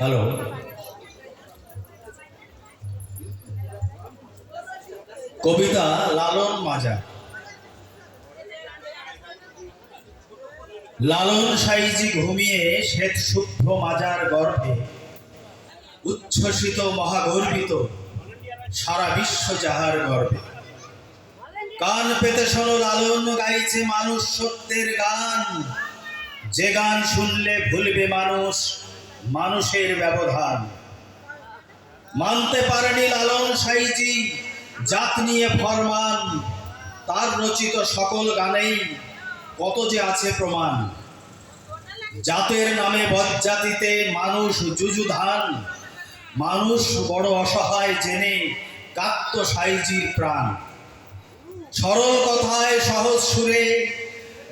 Hello কবিতা লালন মাজা। লালন সাইজি ঘুমিয়ে শ্বেত শুভ্র মাজার গর্ভে। উচ্ছ্বসিত মহাগর্বিত সারা বিশ্ব যাহার গর্ভে কান পেতে শোনো লালন, গাইছে মানুষ সত্যের গান। যে গান শুনলে ভুলবে মানুষ মানুষের ব্যবধান। মানতে পারেনি লালন সাইজি, জাত নিয়ে ফরমান, তার রচিত সকল গানেই কত যে আছে প্রমাণ। জাতের নামে বজ্জাতিতে মানুষ যুযুধান, মানুষ বড় অসহায় জেনে কাত্ত সাইজির প্রাণ। সরল কথায় সহজ সুরে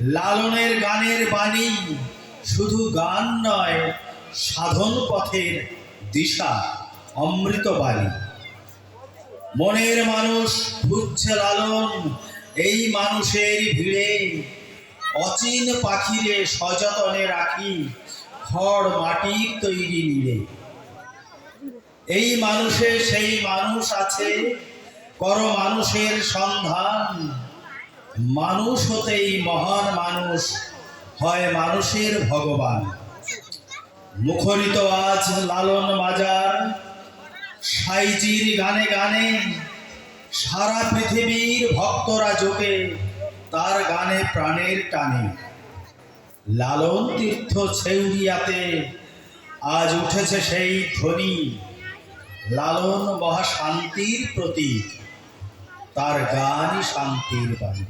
লালনের গানের বাণী শুধু গান নয় সাধন পথের দিশা, অমৃত বাণী। মনের মানুষ খুঁজছে লালন, এই মানুষের ভিড়ে অচিন পাখিরে সযতনে রাখি, খড় মাটির তৈরি নিড়ে। এই মানুষে সেই মানুষ আছে, কর মানুষের সন্ধান। মানুষ হতেই মহান মানুষ, হয় মানুষের ভগবান। মুখরিত আজ লালন মাজার। সাইজির গানে গানে সারা পৃথিবীর ভক্তরা জোটে, তার গানে প্রাণের টানে। লালন তীর্থ ছেউরিয়াতে আজ উঠেছে সেই ধ্বনি, লালন মহা শান্তির প্রতীক, তার গানই শান্তির বাণী।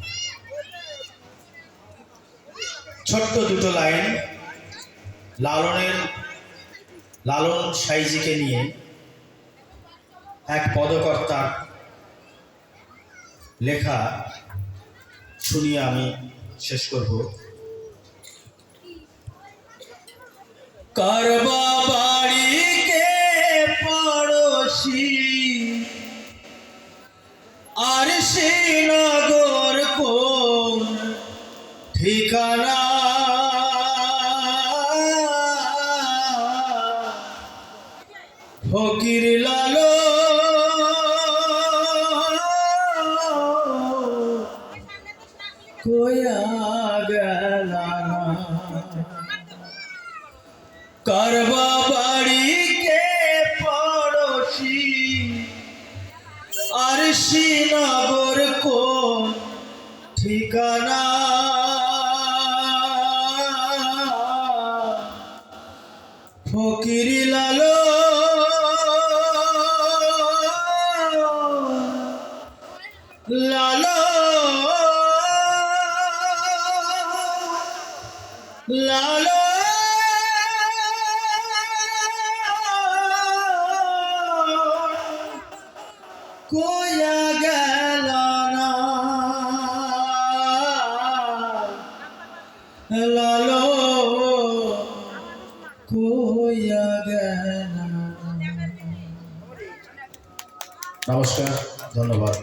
ছোট্ট দুটো লাইন। লালনের লালন সাইজিকে নিয়ে এক পদকর্তার লেখা শুনিয়ে আমি শেষ করব। কারবা বাড়িকে পড়োশি? আর সে নগর কোন ঠিকানা ফকির লালো কোয়া গেলা করবা বাড়ি কে পড়োশি? আর শ্রীনগর কোন ঠিকানা? ফকির লালো লালো কোয়া গেল না লালো কোয়া গেল নমস্কার ধন্যবাদ।